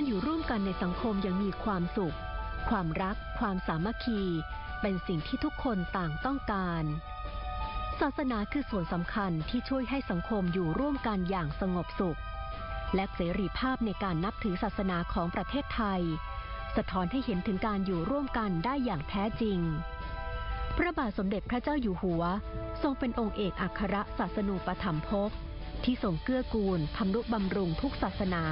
การอยู่ร่วมกันในสังคมยังมีความสุข ความรัก ความสามัคคี เป็นสิ่งที่ทุกคนต่างต้องการ ศาสนาคือส่วนสำคัญที่ช่วยให้สังคมอยู่ร่วมกันอย่างสงบสุข และเสรีภาพในการนับถือศาสนาของประเทศไทย สะท้อนให้เห็นถึงการอยู่ร่วมกันได้อย่างแท้จริง พระบาทสมเด็จพระเจ้าอยู่หัว ทรงเป็นองค์เอกอัครศาสนูปถัมภกที่ทรงเกื้อกูลทำนุบำรุงทุกศาสนา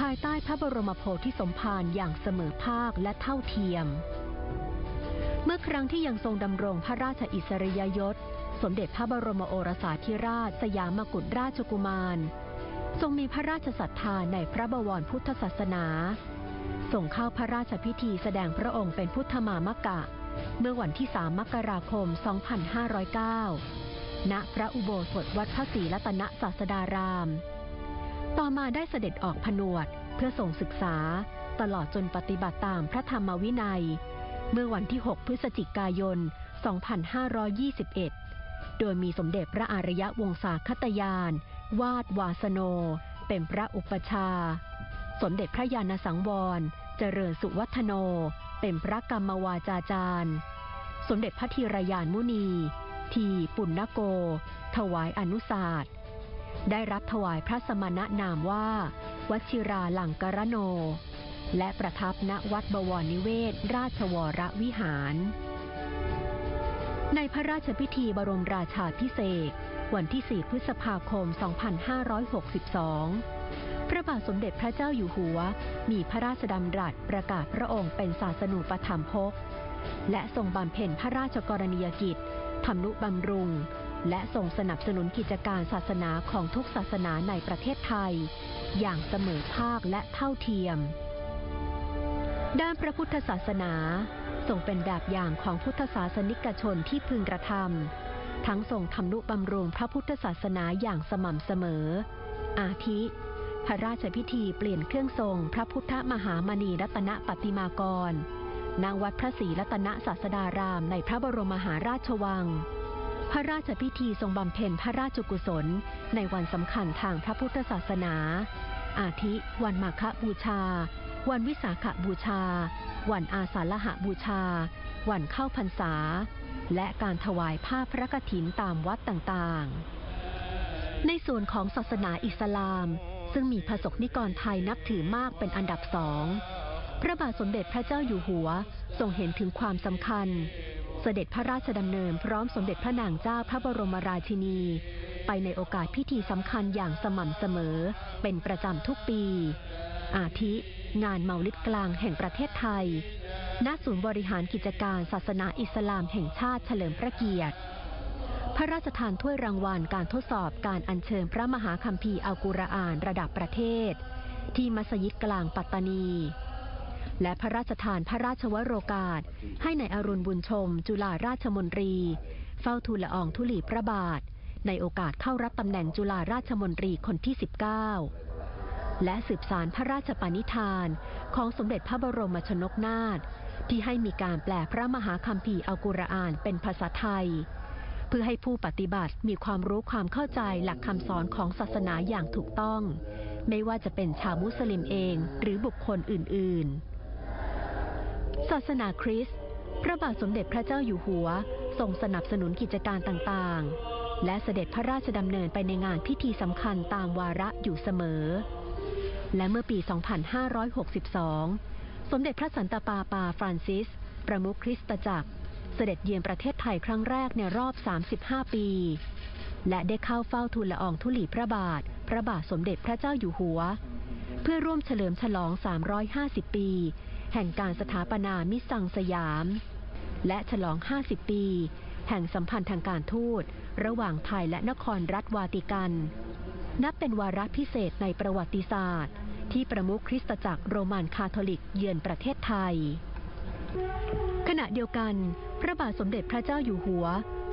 ภายใต้พระบรมโพธิสมภารอย่างเสมอภาคและเท่าเทียม เมื่อครั้งที่ยังทรงดำรงพระราชอิสริยยศ สมเด็จพระบรมโอรสาธิราชสยามกุฎราชกุมาร ทรงมีพระราชศรัทธาในพระบวรพุทธศาสนา ส่งเข้าพระราชพิธีแสดงพระองค์เป็นพุทธมามกะ เมื่อวันที่ 3 มกราคม 2509 ณ พระอุโบสถวัดพระศรีรัตนศาสดาราม ต่อมาได้เสด็จออกผนวดเพื่อส่งศึกษา ตลอดจนปฏิบัติตามพระธรรมวินัย เมื่อวันที่ 6 พฤศจิกายน 2521 โดยมีสมเด็จพระอารยะวงศาคตยาน วาดวาสโน เป็นพระอุปชา สมเด็จพระยาณสังวร เจริญสุวัฒโน เป็นพระกรรมวาจาจารย์ สมเด็จพระธีรยานมุนี ทีปุณณโก ถวายอนุสาสตร์ ได้รับถวายพระสมณนามว่า วชิราลังกรโน และประทับณวัดบวรนิเวศ ราชวรวิหาร ในพระราชพิธีบรมราชาพิเศษวันที่ 4 พฤษภาคม 2562 พระบาทสมเด็จพระเจ้าอยู่หัว มีพระราชดำรัสประกาศพระองค์เป็นศาสนูปถัมภก และทรงบำเพ็ญพระราชกรณียกิจทำนุบำรุง และทรงสนับสนุนกิจการศาสนาของทุกศาสนาในประเทศไทย อย่างเสมอภาคและเท่าเทียม ด้านพระพุทธศาสนาทรงเป็นแบบอย่างของพุทธศาสนิกชนที่พึงกระทำทั้งทรงทำนุบำรุงพระพุทธศาสนาอย่างสม่ำเสมอ อาทิ พระราชพิธีเปลี่ยนเครื่องทรงพระพุทธมหามณีรัตนปฏิมากรณวัดพระศรีรัตนศาสดารามในพระบรมมหาราชวัง พระราชพิธีทรงบำเพ็ญพระราชกุศล ในวันสำคัญทางพระพุทธศาสนา อาทิ วันมาฆบูชา วันวิสาขบูชา วันอาสาฬหบูชา วันเข้าพรรษา และการถวายผ้าพระกฐินตามวัดต่างๆ ในส่วนของศาสนาอิสลาม ซึ่งมีพระสกนิกรไทยนับถือมากเป็นอันดับสอง พระบาทสมเด็จพระเจ้าอยู่หัวทรงเห็นถึงความสำคัญ เสด็จพระราชดำเนินพร้อมสมเด็จพระนางเจ้าพระบรมราชินี ไปในโอกาสพิธีสำคัญอย่างสม่ำเสมอ เป็นประจำทุกปี อาทิ งานเมาลิดกลางแห่งประเทศไทย ณ ศูนย์บริหารกิจการศาสนาอิสลามแห่งชาติเฉลิมพระเกียรติ พระราชทานถ้วยรางวัลการทดสอบการอัญเชิญพระมหาคัมภีร์อัลกุรอานระดับประเทศ ที่มัสยิดกลางปัตตานี และพระราชทานพระราชวโรกาส ให้ในายอรุณบุญชม จุฬาราชมนตรี เฝ้าทูลละอองธุลีพระบาท ในโอกาสเข้ารับตำแหน่งจุฬาราชมนตรีคนที่ 19 และสืบสารพระราชปณิธานของสมเด็จพระบรมชนกนาถที่ให้มีการแปลพระมหาคัมภีร์อัลกุรอานเป็นภาษาไทย เพื่อให้ผู้ปฏิบัติมีความรู้ความเข้าใจหลักคำสอนของศาสนาอย่างถูกต้อง ไม่ว่าจะเป็นชาวมุสลิมเองหรือบุคคลอื่น ๆ ศาสนาคริสต์พระบาทสมเด็จพระเจ้าอยู่หัวทรงสนับสนุนกิจการต่างๆ และเสด็จพระราชดำเนินไปในงานพิธีสำคัญตามวาระอยู่เสมอ และเมื่อปี 2562 สมเด็จพระสันตะปาปาฟรานซิส ประมุขคริสตจักร เสด็จเยือนประเทศไทยครั้งแรกในรอบ 35 ปี และได้เข้าเฝ้าทูลละอองธุลีพระบาท พระบาทสมเด็จพระเจ้าอยู่หัว เพื่อร่วมเฉลิมฉลอง 350 ปี แห่งการสถาปนามิสซังสยาม และฉลอง 50 ปี แห่งสัมพันธ์ทางการทูต ระหว่างไทยและนครรัฐวาติกัน นับเป็นวาระพิเศษในประวัติศาสตร์ ที่ประมุขคริสตจักรโรมันคาทอลิกเยือนประเทศไทย ขณะเดียวกัน พระบาทสมเด็จพระเจ้าอยู่หัว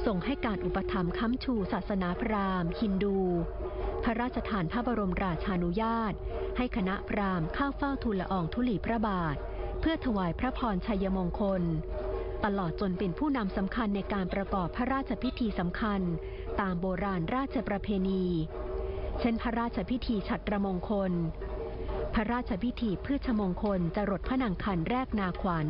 ทรงให้การอุปถัมภ์ค้ำชูศาสนาพราหมณ์ ฮินดู พระราชทานพระบรมราชานุญาต ให้คณะพราหมณ์เข้าเฝ้าทูลละอองธุลีพระบาท เพื่อถวายพระพรชัยมงคล ตลอดจนเป็นผู้นำสำคัญในการประกอบพระราชพิธีสำคัญ ตามโบราณราชประเพณี เช่นพระราชพิธีฉัตรมงคล พระราชพิธีพืชมงคลจรดพระนางคันแรกนาขวัญ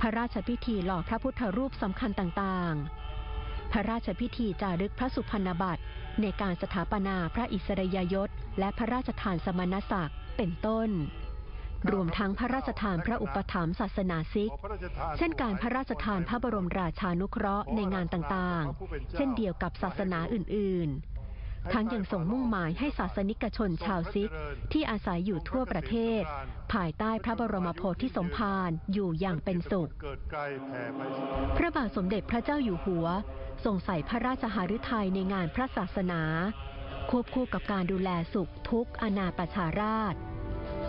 พระราชพิธีหล่อพระพุทธรูปสำคัญต่างๆ พระราชพิธีจารึกพระสุพรรณบัตรในการสถาปนาพระอิสริยยศ และพระราชทานสมณศักดิ์เป็นต้น รวมทั้งพระราชทานพระอุปถัมภ์ศาสนาซิก เช่นการพระราชทานพระบรมราชานุเคราะห์ในงานต่างๆ เช่นเดียวกับศาสนาอื่น ๆ ทั้งยังส่งมุ่งหมายให้ศาสนิกชนชาวซิก ที่อาศัยอยู่ทั่วประเทศ ภายใต้พระบรมโพธิสมภารอยู่อย่างเป็นสุขเกิดไกลแผ่ไปพระบาทสมเด็จพระเจ้าอยู่หัวทรงใส่พระราชหฤทัยในงานพระศาสนา ควบคู่กับการดูแลสุขทุกข์อาณาประชาราช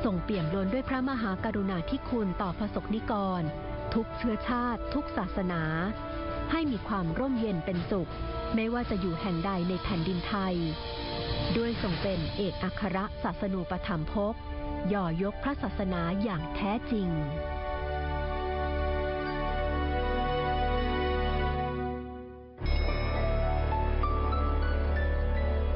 ส่งเปี่ยมล้นด้วยพระมหากรุณาธิคุณต่อพระสงฆ์นิกร ทุกเชื้อชาติ ทุกศาสนา ให้มีความร่มเย็นเป็นสุข ไม่ว่าจะอยู่แห่งใดในแผ่นดินไทย ด้วยทรงเป็นเอกอัครศาสนูปธรรมภพย่อยกพระศาสนาอย่างแท้จริง